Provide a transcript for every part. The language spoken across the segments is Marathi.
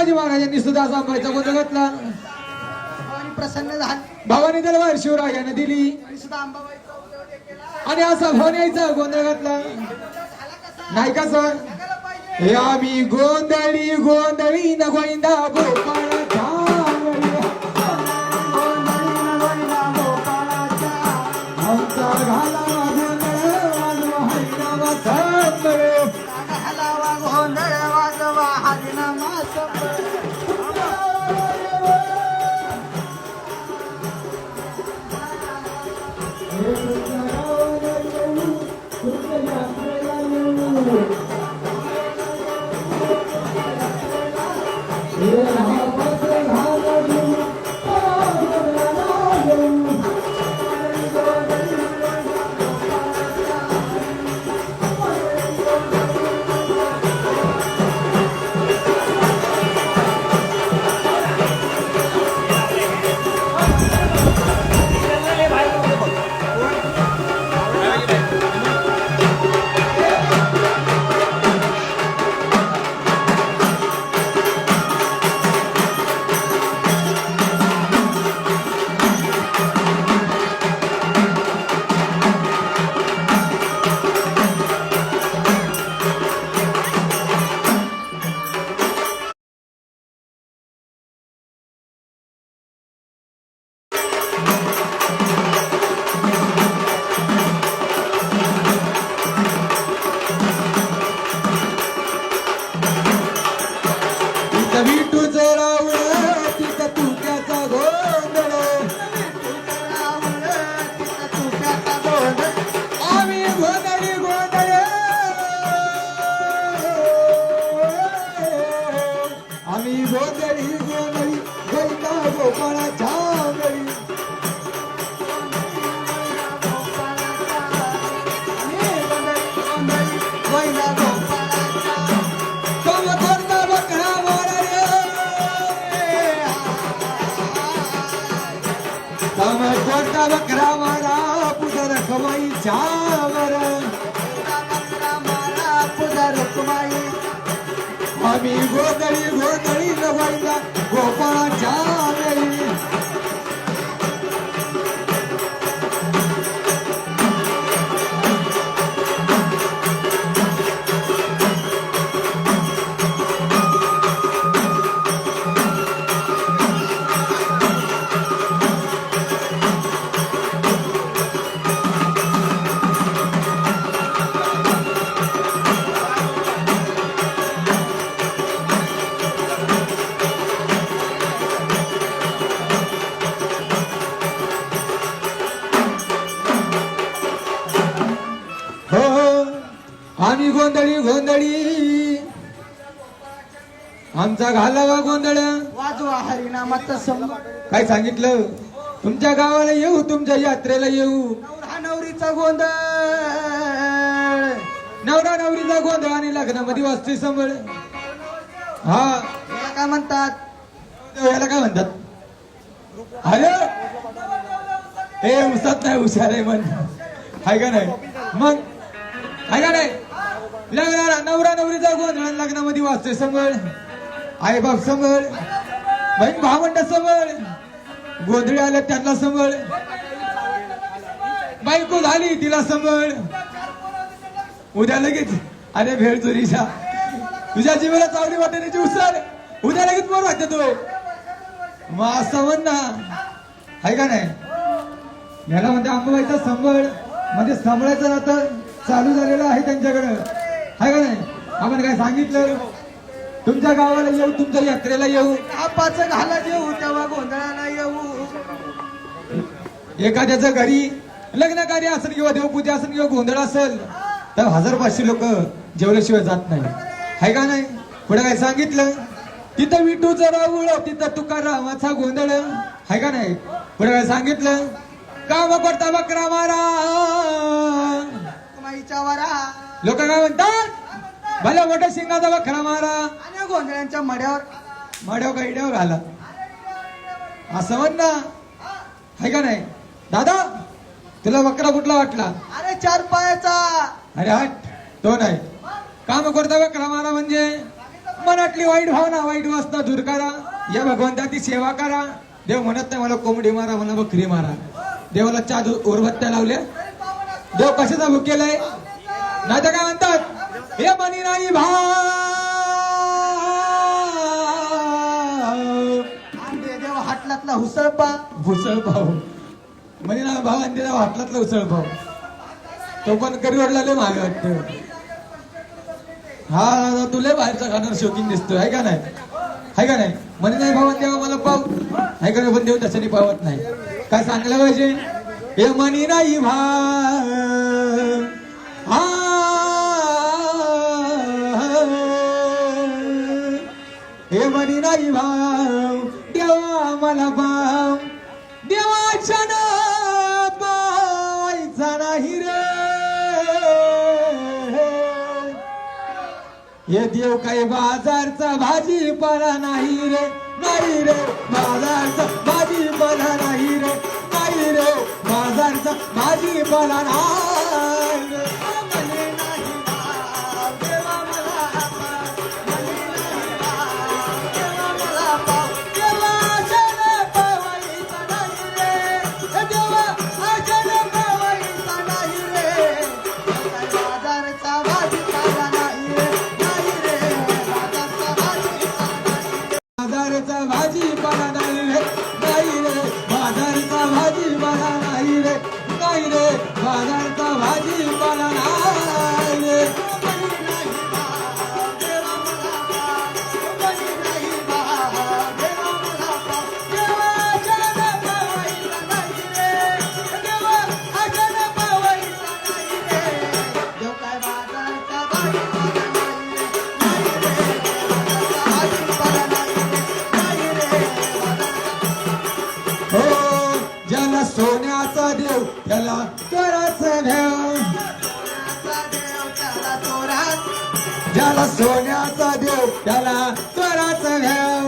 शिवाजी महाराजांनी सुद्धा सांभाळायचा गोंधळ घातला. आणि प्रसन्न झाले. भावानी तलवार शिवरायाने दिली. आणि सुद्धा केला. आणि असा भवन्याचा गोंधळ घातला. नाही का सर? पाहिजे. हे आम्ही गोंधळी गोंधळी न गोविंदा गोपाळ तिथं करता बकरा मारा पुढं रखमाईच्या वर मारा पुढं रुक्माई. आम्ही गोंधळी गोंधळी गोविंदा गोपाळाच्या आमचा घालावा गोंधळ. वाजवा हरिनामाचा संबळ. काय सांगितलं? तुमच्या गावाला येऊ तुमच्या यात्रेला येऊ. नवरा नवरीचा गोंधळ. नवरा नवरीचा गोंधळ आणि लग्नामध्ये वाजतोय संबळ हा. याला काय म्हणतात? याला काय म्हणतात? अरे! हे उसात नाही हुशार आहे म्हण. हाय का नाही? मग? हाय का नाही? लग्नाला नवरा नवरीचा गोंधळ आणि लग्नामध्ये वाजतोय संबळ आई बाप संबळ बहीण भावंड संबळ गोंधळी आल्या त्यांना संबळ बायको झाली तिला समळ उद्या लगेच अरे भेळ चोरीच्या तुझ्या जीवाला चावडी वाटण्याची उसळ. उद्या लगेच बोर वाटते तो. मग असं म्हण ना. आहे का नाही? याला म्हणते अंबाबाईचा संबळ. म्हणजे संबळाचं आता चालू झालेलं आहे त्यांच्याकडं. आहे का नाही? आपण काय सांगितलं? तुमच्या गावाला येऊ तुमच्या यात्रेला येऊ. आपाचं घाला जेऊ तेव्हा गोंधळाला येऊ. एखाद्याच्या घरी लग्न कार्य असेल किंवा देवपूजा असेल किंवा गोंधळ असेल तर हजार पाचशे लोक जेवल्याशिवाय जात नाही. आहे का नाही? पुढे काय सांगितलं? तिथं विठूचं राऊळ तिथं तुकारामाचा गोंधळ. आहे का नाही? पुढे काय सांगितलं? काम करता बकरा मारा. माईच्या वरा. लोक काय म्हणतात? भल्या मोठ्या शिंगाचा बकरा मारा. आणि गोंधळ्यांच्या मड्यावर. माड्याव का इड्यावर घाला. असं म्हण ना. आहे का नाही? दादा तुला बकरा कुठला वाटला? अरे चार पायाचा. अरे हट तो नाही. काम करता बकरा मारा म्हणजे? मनातली वाईट भावना वाईट वासना दूर करा. या भगवंताची सेवा करा. देव म्हणत नाही मला कोंबडी मारा मला बकरी मारा. देवाला चार उरबत्त्या लावल्या. देव कशाचा भूक केलाय नाही तर काय म्हणतात? हे मनी नाही देव हाटलातला हुसळपा। उसळ पाव म्हणजे ना भाव आणि त्याला वाटलातला उसळ पाव तो पण करीवरला लय महाग वाटत हा दादा तू लय बाहेरचा खाणार शौकीन दिसतोय आहे का नाही? आहे का नाही? म्हणे नाही भावा देवा मला पाव आहे का नाही? पण देव त्याच्याने पावत नाही. काय सांगलं पाहिजे? हे मनी नाही भाव मनी नाही भाव देवा मला भाव. देवाच्या ना पावायचा नाही रे. हे देव काही बाजारचा भाजीपाला नाही रे नाही रे. बाजारचा भाजीपाला नाही रे नाही रे. बाजारचा भाजीपाला नाही रे. ज्याला सोन्याचा देव त्याला कराच देव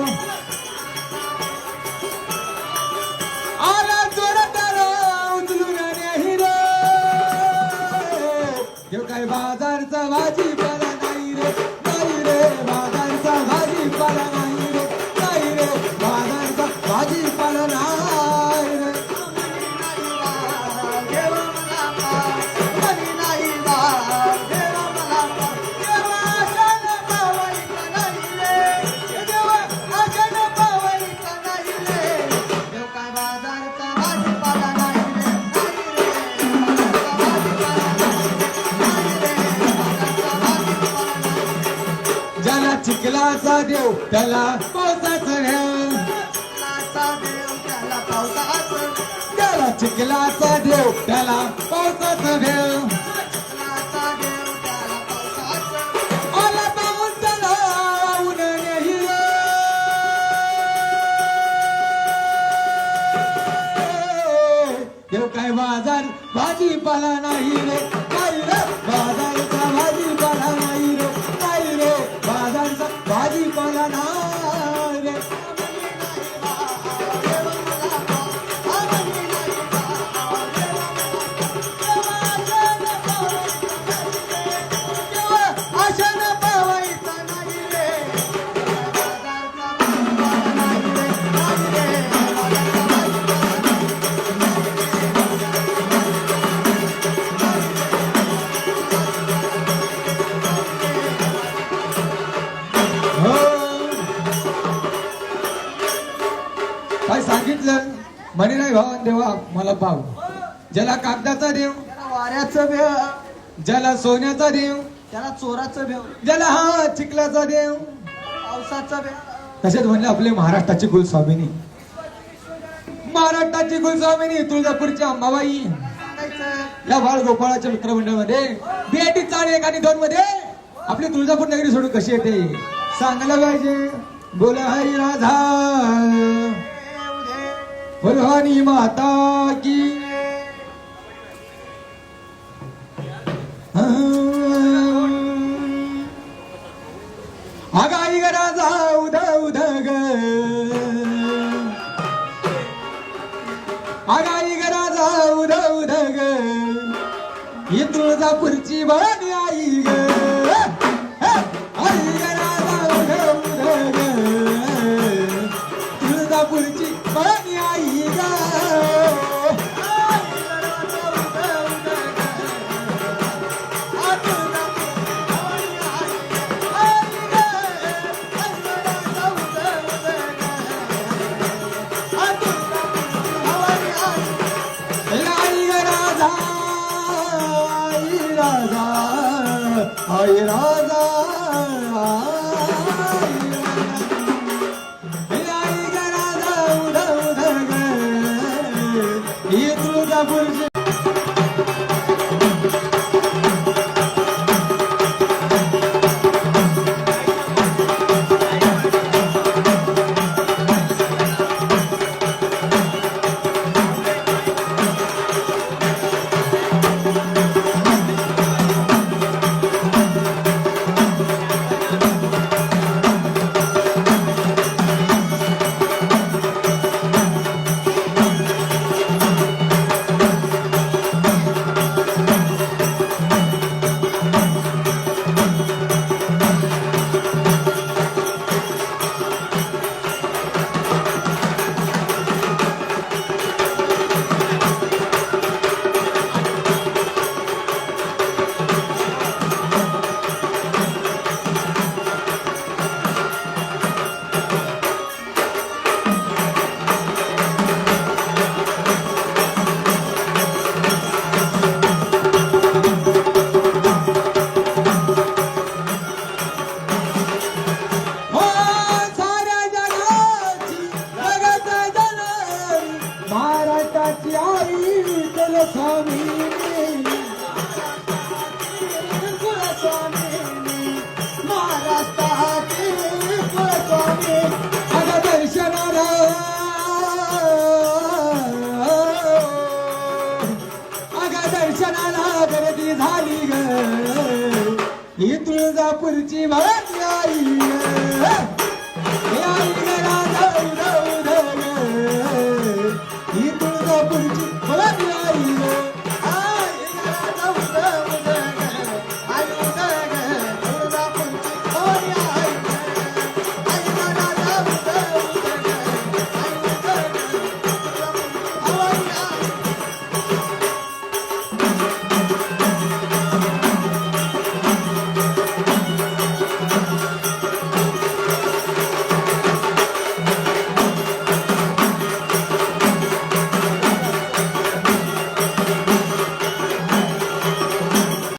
देव त्याला पावसाचा देव चिखलाचा देव त्याला पावसाचं. चिखलाचा देव त्याला देव देव काय बाजार भाजीपाला नाही रे. म्हणे नाही भाव देवा मला पाव. ज्याला कागदाचा देव वाऱ्याचा देव ज्याला सोन्याचा देव त्याला चोराचा देव ज्याला हा चिखलाचा देव. पावसाचा देव तसेच म्हणले आपले महाराष्ट्राची गुलस्वामिनी महाराष्ट्राची गुलस्वामिनी तुळजापूरची अंबाबाई. या बाळ गोपाळाच्या मित्रमंडळामध्ये बीआयटी चाळ एक आणि दोन मध्ये आपली तुळजापूर नगरी सोडून कशी येते? सांगायला पाहिजे. बोला हरी राधा. बलहानी माता की। आगाई गरा जाऊ दऊ धग आगाई गरा जाऊ दऊ धग ही तुळजापूरची आई ग। हाय राधा 부르지 마라.